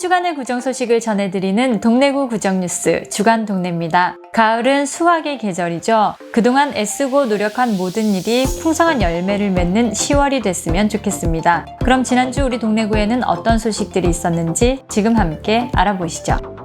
주간의 구정 소식을 전해드리는 동래구 구정 뉴스 주간 동네입니다. 가을은 수확의 계절이죠. 그동안 애쓰고 노력한 모든 일이 풍성한 열매를 맺는 10월이 됐으면 좋겠습니다. 그럼 지난주 우리 동래구에는 어떤 소식들이 있었는지 지금 함께 알아보시죠.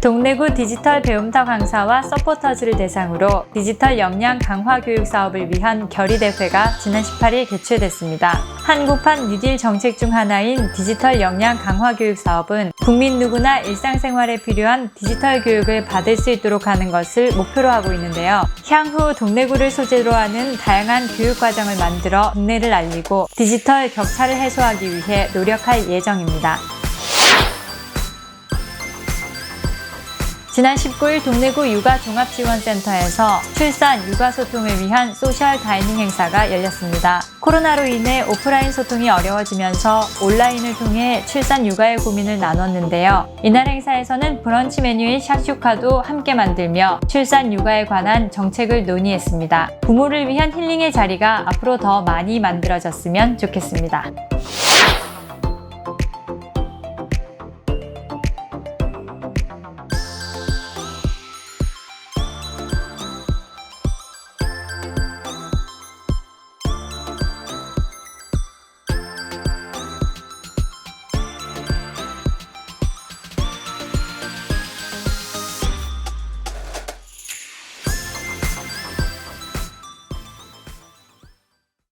동래구 디지털 배움터 강사와 서포터즈를 대상으로 디지털 역량 강화 교육 사업을 위한 결의 대회가 지난 18일 개최됐습니다. 한국판 뉴딜 정책 중 하나인 디지털 역량 강화 교육 사업은 국민 누구나 일상생활에 필요한 디지털 교육을 받을 수 있도록 하는 것을 목표로 하고 있는데요. 향후 동래구를 소재로 하는 다양한 교육 과정을 만들어 국내를 알리고 디지털 격차를 해소하기 위해 노력할 예정입니다. 지난 19일 동래구 육아종합지원센터에서 출산, 육아 소통을 위한 소셜 다이닝 행사가 열렸습니다. 코로나로 인해 오프라인 소통이 어려워지면서 온라인을 통해 출산, 육아의 고민을 나눴는데요. 이날 행사에서는 브런치 메뉴인 샥슈카도 함께 만들며 출산, 육아에 관한 정책을 논의했습니다. 부모를 위한 힐링의 자리가 앞으로 더 많이 만들어졌으면 좋겠습니다.